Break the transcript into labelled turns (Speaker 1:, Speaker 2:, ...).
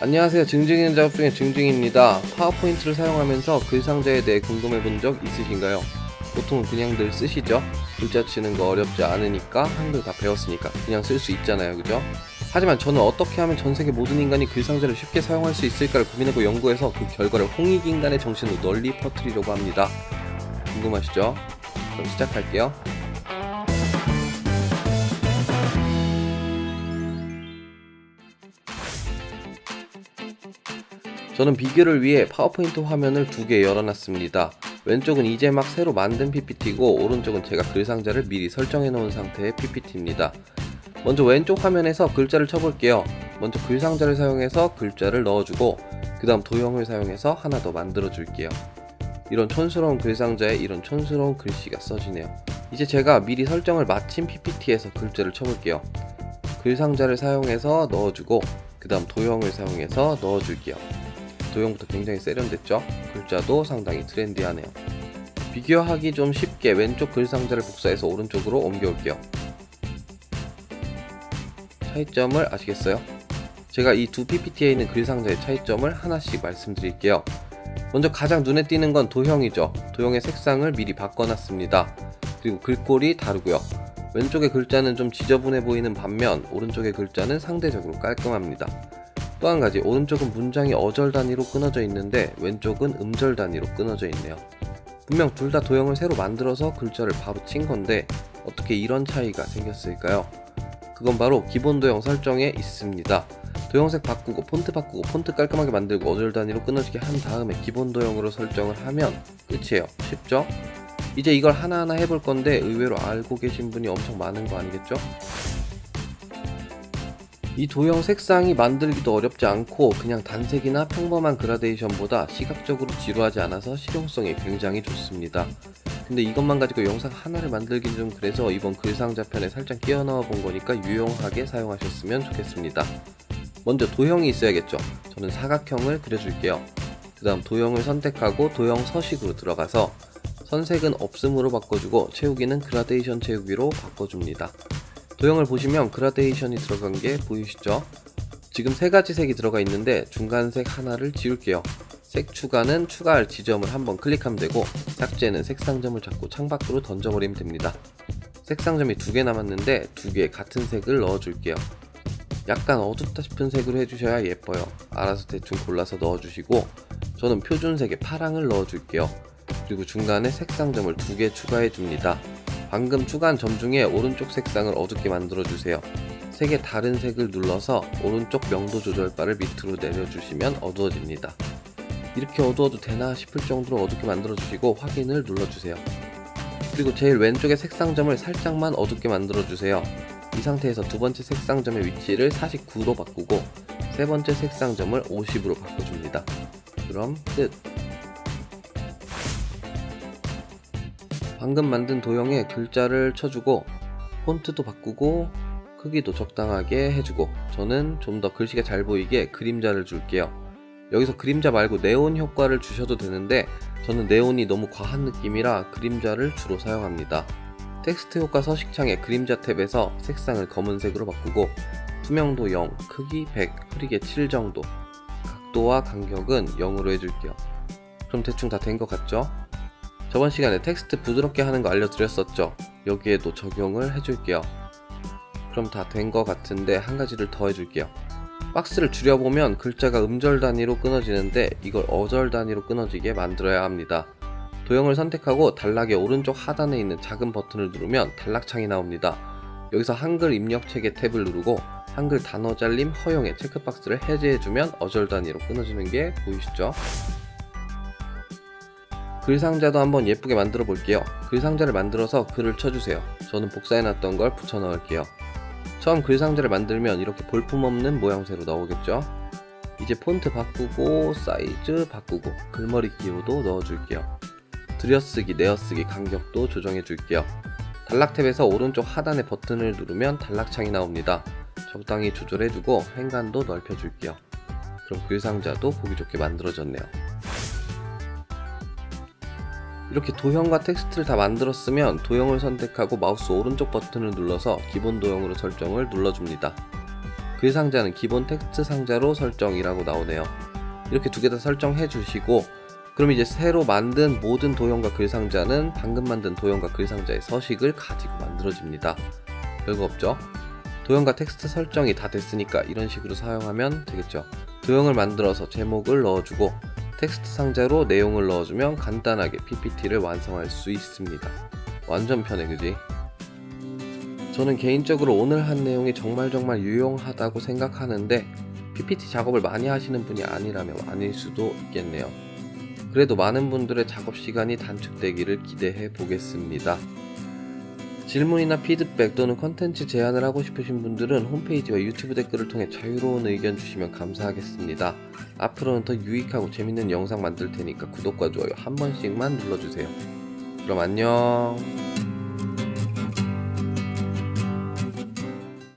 Speaker 1: 안녕하세요. 증증인 작업 중에 증증입니다. 파워포인트를 사용하면서 글 상자에 대해 궁금해 본 적 있으신가요? 보통은 그냥들 쓰시죠? 글자 치는 거 어렵지 않으니까 한글 다 배웠으니까 그냥 쓸 수 있잖아요. 그죠? 하지만 저는 어떻게 하면 전 세계 모든 인간이 글 상자를 쉽게 사용할 수 있을까를 고민하고 연구해서 그 결과를 홍익인간의 정신으로 널리 퍼뜨리려고 합니다. 궁금하시죠? 그럼 시작할게요. 저는 비교를 위해 파워포인트 화면을 두 개 열어놨습니다. 왼쪽은 이제 막 새로 만든 PPT고 오른쪽은 제가 글 상자를 미리 설정해 놓은 상태의 PPT입니다. 먼저 왼쪽 화면에서 글자를 쳐볼게요. 먼저 글 상자를 사용해서 글자를 넣어주고 그 다음 도형을 사용해서 하나 더 만들어 줄게요. 이런 촌스러운 글 상자에 이런 촌스러운 글씨가 써지네요. 이제 제가 미리 설정을 마친 PPT에서 글자를 쳐볼게요. 글 상자를 사용해서 넣어주고 그 다음 도형을 사용해서 넣어줄게요. 도형부터 굉장히 세련됐죠? 글자도 상당히 트렌디하네요. 비교하기 좀 쉽게 왼쪽 글 상자를 복사해서 오른쪽으로 옮겨올게요. 차이점을 아시겠어요? 제가 이 두 PPT에 있는 글 상자의 차이점을 하나씩 말씀드릴게요. 먼저 가장 눈에 띄는 건 도형이죠. 도형의 색상을 미리 바꿔놨습니다. 그리고 글꼴이 다르고요. 왼쪽의 글자는 좀 지저분해 보이는 반면 오른쪽의 글자는 상대적으로 깔끔합니다. 또 한 가지 오른쪽은 문장이 어절 단위로 끊어져 있는데 왼쪽은 음절 단위로 끊어져 있네요. 분명 둘 다 도형을 새로 만들어서 글자를 바로 친 건데 어떻게 이런 차이가 생겼을까요? 그건 바로 기본 도형 설정에 있습니다. 도형색 바꾸고 폰트 바꾸고 폰트 깔끔하게 만들고 어절 단위로 끊어지게 한 다음에 기본 도형으로 설정을 하면 끝이에요. 쉽죠? 이제 이걸 하나하나 해볼 건데 의외로 알고 계신 분이 엄청 많은 거 아니겠죠? 이 도형 색상이 만들기도 어렵지 않고 그냥 단색이나 평범한 그라데이션보다 시각적으로 지루하지 않아서 실용성이 굉장히 좋습니다. 근데 이것만 가지고 영상 하나를 만들긴 좀 그래서 이번 글상자 편에 살짝 끼워 넣어 본 거니까 유용하게 사용하셨으면 좋겠습니다. 먼저 도형이 있어야겠죠. 저는 사각형을 그려줄게요. 그 다음 도형을 선택하고 도형 서식으로 들어가서 선색은 없음으로 바꿔주고 채우기는 그라데이션 채우기로 바꿔줍니다. 도형을 보시면 그라데이션이 들어간 게 보이시죠? 지금 세 가지 색이 들어가 있는데 중간색 하나를 지울게요. 색 추가는 추가할 지점을 한번 클릭하면 되고 삭제는 색상점을 잡고 창밖으로 던져버리면 됩니다. 색상점이 두 개 남았는데 두 개 같은 색을 넣어줄게요. 약간 어둡다 싶은 색으로 해주셔야 예뻐요. 알아서 대충 골라서 넣어주시고 저는 표준색의 파랑을 넣어줄게요. 그리고 중간에 색상점을 두 개 추가해 줍니다. 방금 추가한 점 중에 오른쪽 색상을 어둡게 만들어 주세요. 색의 다른 색을 눌러서 오른쪽 명도 조절 바를 밑으로 내려주시면 어두워집니다. 이렇게 어두워도 되나 싶을 정도로 어둡게 만들어 주시고 확인을 눌러주세요. 그리고 제일 왼쪽의 색상점을 살짝만 어둡게 만들어 주세요. 이 상태에서 두 번째 색상점의 위치를 49로 바꾸고 세 번째 색상점을 50으로 바꿔줍니다. 그럼 끝! 방금 만든 도형에 글자를 쳐주고 폰트도 바꾸고 크기도 적당하게 해주고 저는 좀 더 글씨가 잘 보이게 그림자를 줄게요. 여기서 그림자 말고 네온 효과를 주셔도 되는데 저는 네온이 너무 과한 느낌이라 그림자를 주로 사용합니다. 텍스트 효과 서식창의 그림자 탭에서 색상을 검은색으로 바꾸고 투명도 0, 크기 100, 흐리게 7 정도 각도와 간격은 0으로 해줄게요. 그럼 대충 다 된 것 같죠? 저번 시간에 텍스트 부드럽게 하는 거 알려드렸었죠? 여기에도 적용을 해줄게요. 그럼 다 된 것 같은데 한 가지를 더 해줄게요. 박스를 줄여보면 글자가 음절 단위로 끊어지는데 이걸 어절 단위로 끊어지게 만들어야 합니다. 도형을 선택하고 단락의 오른쪽 하단에 있는 작은 버튼을 누르면 단락창이 나옵니다. 여기서 한글 입력 체계 탭을 누르고 한글 단어 잘림 허용의 체크박스를 해제해주면 어절 단위로 끊어지는 게 보이시죠? 글 상자도 한번 예쁘게 만들어 볼게요. 글 상자를 만들어서 글을 쳐주세요. 저는 복사해놨던 걸 붙여 넣을게요. 처음 글 상자를 만들면 이렇게 볼품없는 모양새로 나오겠죠? 이제 폰트 바꾸고 사이즈 바꾸고 글머리 기호도 넣어줄게요. 들여쓰기, 내어쓰기 간격도 조정해줄게요. 단락 탭에서 오른쪽 하단의 버튼을 누르면 단락창이 나옵니다. 적당히 조절해주고 행간도 넓혀줄게요. 그럼 글 상자도 보기 좋게 만들어졌네요. 이렇게 도형과 텍스트를 다 만들었으면 도형을 선택하고 마우스 오른쪽 버튼을 눌러서 기본 도형으로 설정을 눌러줍니다. 글 상자는 기본 텍스트 상자로 설정이라고 나오네요. 이렇게 두 개 다 설정해 주시고 그럼 이제 새로 만든 모든 도형과 글 상자는 방금 만든 도형과 글 상자의 서식을 가지고 만들어집니다. 별거 없죠? 도형과 텍스트 설정이 다 됐으니까 이런 식으로 사용하면 되겠죠. 도형을 만들어서 제목을 넣어주고 텍스트 상자로 내용을 넣어주면 간단하게 PPT를 완성할 수 있습니다. 완전 편해, 그지? 저는 개인적으로 오늘 한 내용이 정말 정말 유용하다고 생각하는데 PPT 작업을 많이 하시는 분이 아니라면 아닐 수도 있겠네요. 그래도 많은 분들의 작업 시간이 단축되기를 기대해 보겠습니다. 질문이나 피드백 또는 컨텐츠 제안을 하고 싶으신 분들은 홈페이지와 유튜브 댓글을 통해 자유로운 의견 주시면 감사하겠습니다. 앞으로는 더 유익하고 재밌는 영상 만들 테니까 구독과 좋아요 한 번씩만 눌러주세요. 그럼 안녕.